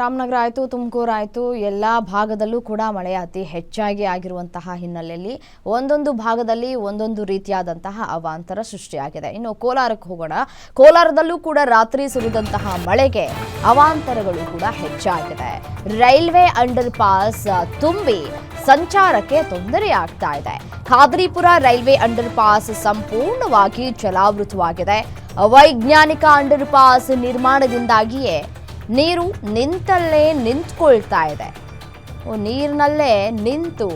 ರಾಮನಗರ ಆಯಿತು, ತುಮಕೂರು ಆಯಿತು, ಎಲ್ಲ ಭಾಗದಲ್ಲೂ ಕೂಡ ಮಳೆ ಅತಿ ಹೆಚ್ಚಾಗಿ ಆಗಿರುವಂತಹ ಹಿನ್ನೆಲೆಯಲ್ಲಿ ಒಂದೊಂದು ಭಾಗದಲ್ಲಿ ಒಂದೊಂದು ರೀತಿಯಾದಂತಹ ಅವಾಂತರ ಸೃಷ್ಟಿಯಾಗಿದೆ. ಇನ್ನು ಕೋಲಾರಕ್ಕೆ ಹೋಗೋಣ. ಕೋಲಾರದಲ್ಲೂ ಕೂಡ ರಾತ್ರಿ ಸುರಿದಂತಹ ಮಳೆಗೆ ಅವಾಂತರಗಳು ಕೂಡ ಹೆಚ್ಚಾಗಿದೆ. ರೈಲ್ವೆ ಅಂಡರ್ ಪಾಸ್ ತುಂಬಿ ಸಂಚಾರಕ್ಕೆ ತೊಂದರೆ ಆಗ್ತಾ ಇದೆ. ಖಾದ್ರಿಪುರ ರೈಲ್ವೆ ಅಂಡರ್ ಪಾಸ್ ಸಂಪೂರ್ಣವಾಗಿ ಜಲಾವೃತವಾಗಿದೆ. ವೈಜ್ಞಾನಿಕ ಅಂಡರ್ ಪಾಸ್ ನಿರ್ಮಾಣದಿಂದಾಗಿಯೇ ನೀರು ನಿಂತಲ್ಲೇ ನಿಂತ್ಕೊಳ್ತಾ ಇದೆ. ನೀರಿನಲ್ಲೇ ನಿಂತು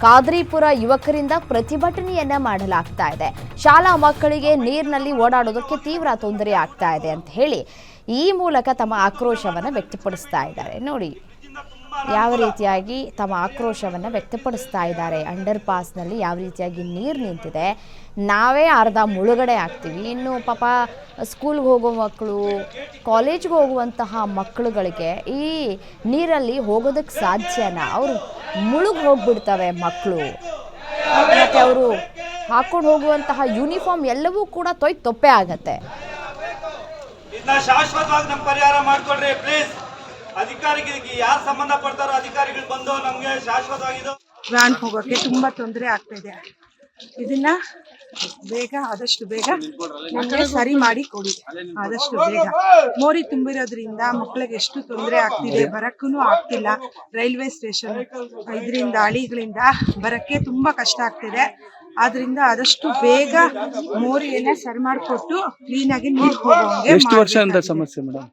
ಕಾದ್ರಿಪುರ ಯುವಕರಿಂದ ಪ್ರತಿಭಟನೆಯನ್ನ ಮಾಡಲಾಗ್ತಾ ಇದೆ. ಶಾಲಾ ಮಕ್ಕಳಿಗೆ ನೀರಿನಲ್ಲಿ ಓಡಾಡೋದಕ್ಕೆ ತೀವ್ರ ತೊಂದರೆ ಆಗ್ತಾ ಇದೆ ಅಂತ ಹೇಳಿ ಈ ಮೂಲಕ ತಮ್ಮ ಆಕ್ರೋಶವನ್ನು ವ್ಯಕ್ತಪಡಿಸ್ತಾ ಇದ್ದಾರೆ. ನೋಡಿ ಯಾವ ರೀತಿಯಾಗಿ ತಮ್ಮ ಆಕ್ರೋಶವನ್ನು ವ್ಯಕ್ತಪಡಿಸ್ತಾ ಇದ್ದಾರೆ? ಅಂಡರ್ ಪಾಸ್ನಲ್ಲಿ ಯಾವ ರೀತಿಯಾಗಿ ನೀರು ನಿಂತಿದೆ? ನಾವೇ ಅರ್ಧ ಮುಳುಗಡೆ ಆಗ್ತೀವಿ. ಇನ್ನು ಪಾಪ ಸ್ಕೂಲ್ಗೆ ಹೋಗೋ ಮಕ್ಕಳು, ಕಾಲೇಜ್ಗೆ ಹೋಗುವಂತಹ ಮಕ್ಕಳುಗಳಿಗೆ ಈ ನೀರಲ್ಲಿ ಹೋಗೋದಕ್ಕೆ ಸಾಧ್ಯನಾ? ಅವರು ಮುಳುಗಿ ಹೋಗ್ಬಿಡ್ತವೆ ಮಕ್ಕಳು ಮತ್ತು ಅವರು ಹಾಕೊಂಡು ಹೋಗುವಂತಹ ಯೂನಿಫಾರ್ಮ್ ಎಲ್ಲವೂ ಕೂಡ ತೊಯ್ ತೊಪ್ಪೆ ಆಗತ್ತೆ. ಶಾಶ್ವತವಾಗಿ ನಮ್ಮ ಪರಿಹಾರ ಮಾಡ್ಕೊಳ್ರಿ ಪ್ಲೀಸ್. ಅಧಿಕಾರಿಗೆ ಯಾರು ಸಂಬಂಧ ಪಡ್ತಾರೋ ಅಧಿಕಾರಿಗಳು ಬಂದು ನಮ್ಗೆ ಶಾಶ್ವತವಾಗಿದ್ದು ವ್ಯಾನ್ ಹೋಗೋಕೆ ತುಂಬಾ ತೊಂದರೆ ಆಗ್ತಾ ಇದೆ. ಇದನ್ನ ಬೇಗ ಆದಷ್ಟು ಬೇಗ ನಮಗೆ ಸರಿ ಮಾಡಿ ಕೊಡಿ. ಆದಷ್ಟು ಬೇಗ. ಮೋರಿ ತುಂಬಿರೋದ್ರಿಂದ ಮಕ್ಕಳಿಗೆ ಎಷ್ಟು ತೊಂದರೆ ಆಗ್ತಿದೆ ಬರಕ್ಕೂ ಆಗ್ತಿಲ್ಲ. ರೈಲ್ವೆ ಸ್ಟೇಷನ್ ಇದರಿಂದ ಹಳಿಗಳಿಂದ ಬರಕ್ಕೆ ತುಂಬಾ ಕಷ್ಟ ಆಗ್ತಿದೆ. ಆದ್ರಿಂದ ಆದಷ್ಟು ಬೇಗ ಮೋರಿಯನ್ನ ಸರಿ ಮಾಡಿಕೊಟ್ಟು ಕ್ಲೀನಾಗಿ ನೀರು ಹೋಗೋಂಗೆ ಎಷ್ಟು. ಸಮಸ್ಯೆ ಮೇಡಮ್?